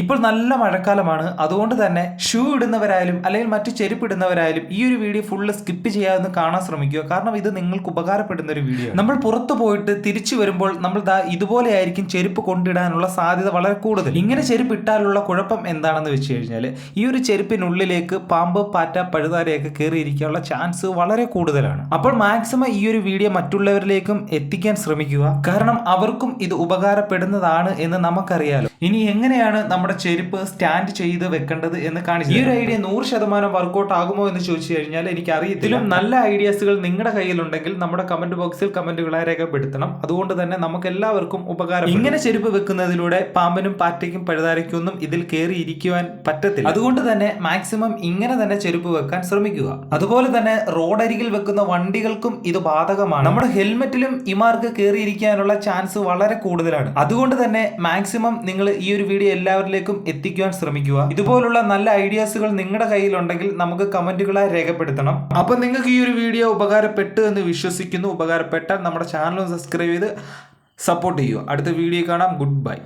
ഇപ്പോൾ നല്ല മഴക്കാലമാണ്. അതുകൊണ്ട് തന്നെ ഷൂ ഇടുന്നവരായാലും അല്ലെങ്കിൽ മറ്റ് ചെരുപ്പ് ഇടുന്നവരായാലും ഈ ഒരു വീഡിയോ ഫുള്ള് സ്കിപ്പ് ചെയ്യാതെ കാണാൻ ശ്രമിക്കുക. കാരണം ഇത് നിങ്ങൾക്ക് ഉപകാരപ്പെടുന്ന ഒരു വീഡിയോ. നമ്മൾ പുറത്തു പോയിട്ട് തിരിച്ചു വരുമ്പോൾ നമ്മൾ ദാ ഇതുപോലെ ആയിരിക്കും ചെരുപ്പ് കൊണ്ടിടാനുള്ള സാധ്യത വളരെ കൂടുതൽ. ഇങ്ങനെ ചെരുപ്പ് ഇട്ടാലുള്ള കുഴപ്പം എന്താണെന്ന് വെച്ച് കഴിഞ്ഞാൽ ഈ ഒരു ചെരുപ്പിനുള്ളിലേക്ക് പാമ്പ് പാറ്റ പഴുതാരയൊക്കെ കയറിയിരിക്കാനുള്ള ചാൻസ് വളരെ കൂടുതലാണ്. അപ്പോൾ മാക്സിമം ഈ ഒരു വീഡിയോ മറ്റുള്ളവരിലേക്കും എത്തിക്കാൻ ശ്രമിക്കുക. കാരണം അവർക്കും ഇത് ഉപകാരപ്പെടുന്നതാണ് എന്ന് നമുക്കറിയാലോ. ഇനി എങ്ങനെയാണ് നമ്മുടെ ചെരുപ്പ് സ്റ്റാൻഡ് ചെയ്ത് വെക്കേണ്ടത് എന്ന് കാണിച്ചു ഈ ഒരു ഐഡിയ നൂറ് ശതമാനം വർക്കൗട്ട് ആകുമോ എന്ന് ചോദിച്ചു കഴിഞ്ഞാൽ എനിക്ക് അറിയത്തിലും നല്ല ഐഡിയാസുകൾ നിങ്ങളുടെ കയ്യിലുണ്ടെങ്കിൽ നമ്മുടെ കമന്റ് ബോക്സിൽ കമന്റുകളായി രേഖപ്പെടുത്തണം. അതുകൊണ്ട് തന്നെ നമുക്ക് എല്ലാവർക്കും ഉപകാരം ഇങ്ങനെ ചെരുപ്പ് വെക്കുന്നതിലൂടെ പാമ്പനും പാറ്റയ്ക്കും പഴുതാരയ്ക്കൊന്നും ഇതിൽ കയറി ഇരിക്കുവാൻ പറ്റത്തില്ല. അതുകൊണ്ട് തന്നെ മാക്സിമം ഇങ്ങനെ തന്നെ ചെരുപ്പ് വെക്കാൻ ശ്രമിക്കുക. അതുപോലെ തന്നെ റോഡരികിൽ വെക്കുന്ന വണ്ടികൾക്കും ഇത് ബാധകമാണ്. നമ്മുടെ ഹെൽമെറ്റിലും ഇമാർക്ക് കയറിയിരിക്കാനുള്ള ചാൻസ് വളരെ കൂടുതലാണ്. അതുകൊണ്ട് തന്നെ മാക്സിമം നിങ്ങൾ ഈ ഒരു വീഡിയോ എല്ലാവരിലേക്കും എത്തിക്കുവാൻ ശ്രമിക്കുക. ഇതുപോലുള്ള നല്ല ഐഡിയാസുകൾ നിങ്ങളുടെ കയ്യിലുണ്ടെങ്കിൽ നമുക്ക് കമന്റുകളായി രേഖപ്പെടുത്തണം. അപ്പൊ നിങ്ങൾക്ക് ഈ ഒരു വീഡിയോ ഉപകാരപ്പെട്ടു എന്ന് വിശ്വസിക്കുന്നു. ഉപകാരപ്പെട്ടാൽ നമ്മുടെ ചാനൽ സബ്സ്ക്രൈബ് ചെയ്ത് സപ്പോർട്ട് ചെയ്യുക. അടുത്ത വീഡിയോ കാണാം. Good bye.